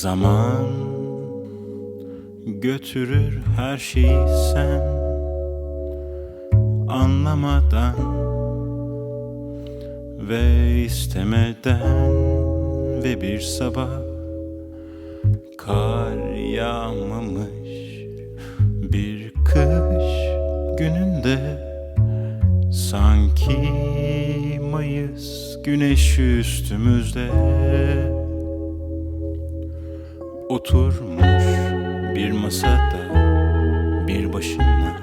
Zaman götürür her şeyi sen anlamadan ve istemeden ve bir sabah kar yağmamış bir kış gününde sanki Mayıs güneşi üstümüzde Oturmuş bir masada bir başına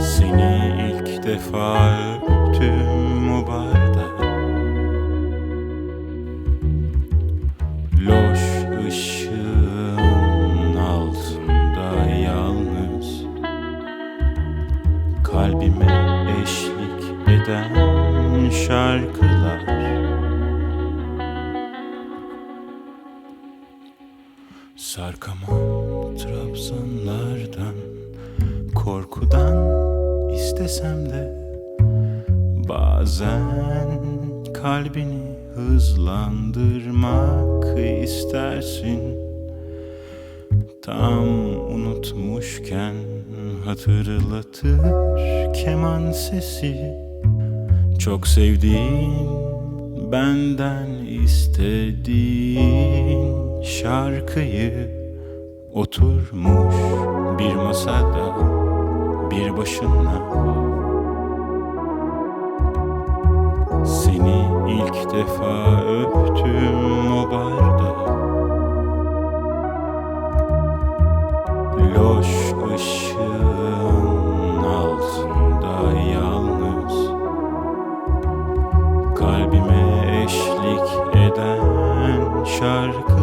Seni ilk defa öptüm o barda Loş ışığın altında yalnız. Kalbime eşlik eden şarkılar Sarkamam trabzanlardan Korkudan istesem de Bazen kalbini hızlandırmak istersin. Tam unutmuşken hatırlatır keman sesi. Çok sevdiğin benden istediğin şarkıyı Oturmuş bir masada bir başına. Seni ilk defa öptüm o şarkı